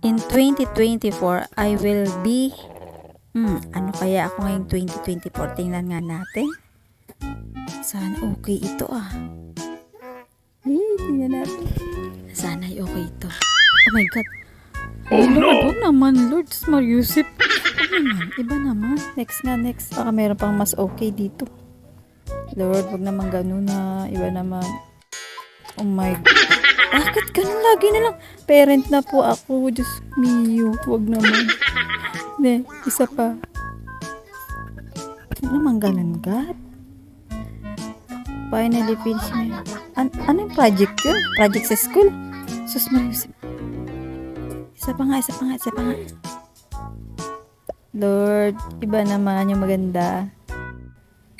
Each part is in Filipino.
In 2024, I will be... Hmm, ano kaya ako ngayong 2024? Tingnan nga natin. Sana okay ito ah. Eh, tingnan natin. Sana ay okay ito. Oh my God. Oh, Lord, huwag naman, Lord. Mariusip. Ano naman, iba naman. Next nga, next. Baka meron pang mas okay dito. Lord, wag naman ganun na. Iba naman. Oh my God. Bakit ganun lagi na lang? Parent na po ako. Diyos mio. Wag naman. Ne, isa pa. Ano naman ganun, God? Finally finish na. An ano yung project yun? Project sa school? Sus, Mariusip. Isa pa nga, isa pa nga, isa pa nga. Lord, iba naman yung maganda.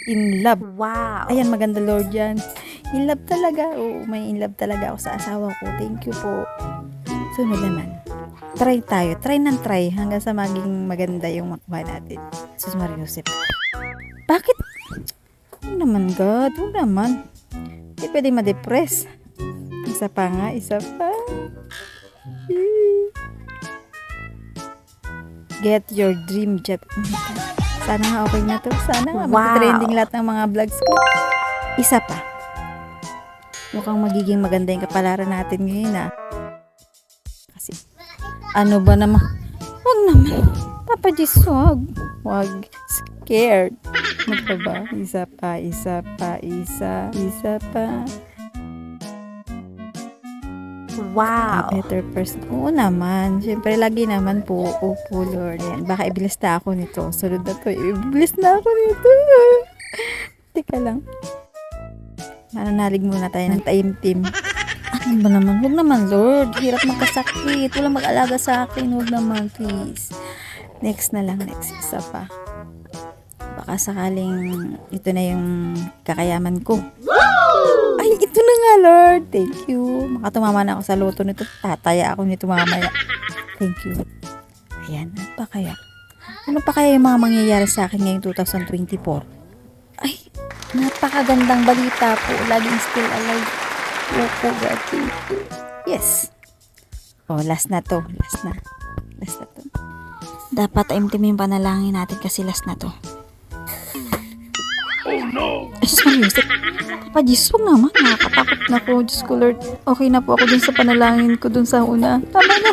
In love. Wow. Ayan, maganda Lord yan. In love talaga. Oo, may in love talaga ako sa asawa ko. Thank you po. Sunod naman. Try tayo. Try ng try hanggang sa maging maganda yung makuha natin. Sus Mariusip. Bakit? Huwag naman, God. Huwag naman. Hindi pwede ma-depress. Isa pa nga, isa pa. Get your dream job. Sana nga okay na to. Sana nga Wow. trending lahat ng mga vlogs ko. Isa pa. Mukhang magiging maganda yung kapalaran natin ngayon ah. Kasi, ano ba naman? Huwag naman. Papa Diyos, huwag. Huwag. Scared. Ano pa ba? Isa pa, isa pa, isa, isa pa. A Wow. better person. Oo naman. Siyempre, lagi naman po. Opo, Lord. Yan. Baka ibilis na ako nito. Sunod na to. Ibilis na ako nito. Teka lang. Mananalig muna tayo ng taimtim. Ano ba naman? Huwag naman, Lord. Hirap magkasakit. Walang mag-alaga sa akin. Huwag naman, please. Next na lang. Next. Isa pa. Baka sakaling ito na yung kakayaman ko. Ay, ito na nga, Lord. Thank you. Makatumama na ako sa loto nito. Tataya ako nito mamaya. Thank you. Ayan, ano pa kaya? Ano pa kaya yung mga mangyayari sa akin ngayong 2024? Napakagandang balita po. Laging still alive. Opo, God, thank you. Yes. Oh, last na to. Last na. Last na to. Dapat aimtim yung panalangin natin kasi last na to. Oh no! Ay, sus, music. Papa Jesus, huwag naman. Nakakatakot na po. Diyos ko, Lord. Okay na po ako dun sa panalangin ko dun sa una. Tama na.